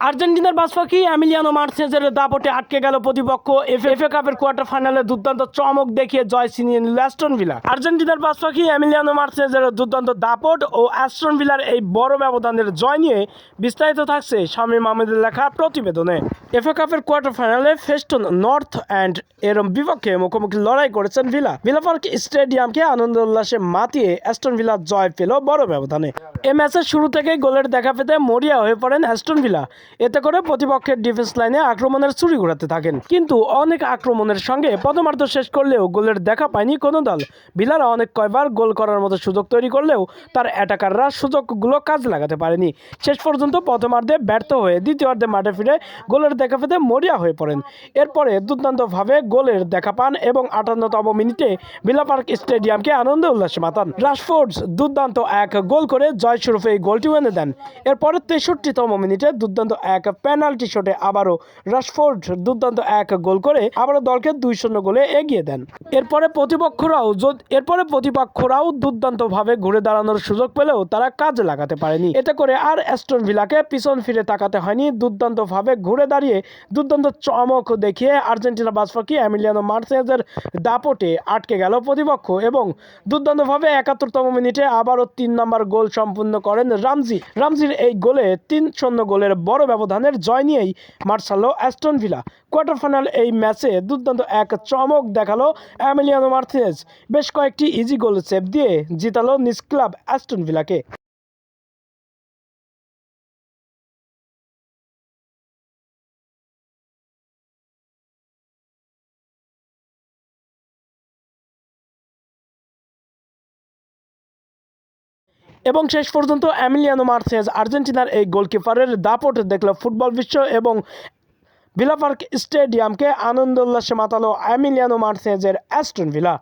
আর্জেন্টিনার বাসপাখি এমিলিয়ানো মার্সেজের দাপটে আটকে গেল প্রতিপক্ষ। এফএ এফএ কাপের কোয়ার্টার ফাইনালে দুর্দান্ত চমক দেখিয়ে জয় ছিনিয়ে নিল অ্যাস্টন ভিলা আর্জেন্টিনার বাসপাখি এমিলিয়ানো মার্সেজের দুর্দান্ত দাপট ও অ্যাস্টন ভিলার এই বড় ব্যবধানের জয় নিয়ে বিস্তারিত থাকছে স্বামী মাহমুদের লেখা প্রতিবেদনে। এফএ কাপের কোয়ার্টার ফাইনালে ফেস্টন নর্থ অ্যান্ড এর বিপক্ষে মুখোমুখি লড়াই করেছেন ভিলা ভিলা পার্ক স্টেডিয়ামকে আনন্দ উল্লাসে মাতিয়ে অ্যাস্টন ভিলা জয় পেল বড় ব্যবধানে। এ ম্যাচের শুরু থেকে গোলের দেখা পেতে মরিয়া হয়ে পড়েন অ্যাস্টন ভিলা। এতে করে প্রতিপক্ষের ডিফেন্স লাইনে আক্রমণের চুরি ঘোরাতে থাকেন। কিন্তু অনেক আক্রমণের সঙ্গে প্রথমার্ধ শেষ করলেও গোলের দেখা পায়নি কোনো দল। ভিলারা অনেক কয়বার গোল করার মতো সুযোগ তৈরি করলেও তার অ্যাটাকাররা সুযোগগুলো কাজে লাগাতে পারেনি। শেষ পর্যন্ত প্রথমার্ধে ব্যর্থ হয়ে দ্বিতীয়ার্ধে মাঠে ফিরে গোলের দেখা পেতে মরিয়া হয়ে পড়েন। এরপরে দুর্দান্তভাবে গোলের দেখা পান এবং আটান্নতম মিনিটে ভিলা পার্ক স্টেডিয়ামকে আনন্দ উল্লাসে মাতান। রাশফোর্ডস দুর্দান্ত এক গোল করে স্বরূপে এই গোলটি এনে দেন। এরপরে তেষট্টিতম মিনিটে দুর্দান্ত এক পেনাল্টি শটে আবারও রাশফোর্ড দুর্দান্ত এক গোল করে আবারও দলকে দুই শূন্য গোলে এগিয়ে দেন। এরপরে প্রতিপক্ষরাও এরপরে প্রতিপক্ষরাও দুর্দান্তভাবে ঘুরে দাঁড়ানোর সুযোগ পেলেও তারা কাজে লাগাতে পারেনি। এতে করে আর অ্যাস্টন ভিলাকে পিছন ফিরে তাকাতে হয়নি। দুর্দান্তভাবে ঘুরে দাঁড়িয়ে দুর্দান্ত চমক দেখিয়ে আর্জেন্টিনা বাসপাকি এমিলিয়ানো মার্সেজের দাপটে আটকে গেল প্রতিপক্ষ এবং দুর্দান্তভাবে একাত্তরতম মিনিটে আবারও তিন নম্বর গোল সম্পূর্ণ করেন রামজি। রামজির এই গোলে তিন শূন্য গোলের বড় ব্যবধানের জয় নিয়েই মার্শালো অ্যাস্টন ভিলা। কোয়ার্টার ফাইনাল এই ম্যাচে দুর্দান্ত এক চমক দেখাল অ্যামিলিয়ানো মার্থিনেজ বেশ কয়েকটি ইজি গোল সেভ দিয়ে জিতালো নিজ ক্লাব অ্যাস্টন ভিলাকে। এবং শেষ পর্যন্ত অ্যামিলিয়ানো মার্সেস আর্জেন্টিনার এই গোলকিপারের দাপট দেখল ফুটবল বিশ্ব এবং ভিলা পার্ক স্টেডিয়ামকে আনন্দ উল্লাসে মাতালো অ্যামিলিয়ানো মার্সেজের অ্যাস্টন ভিলা।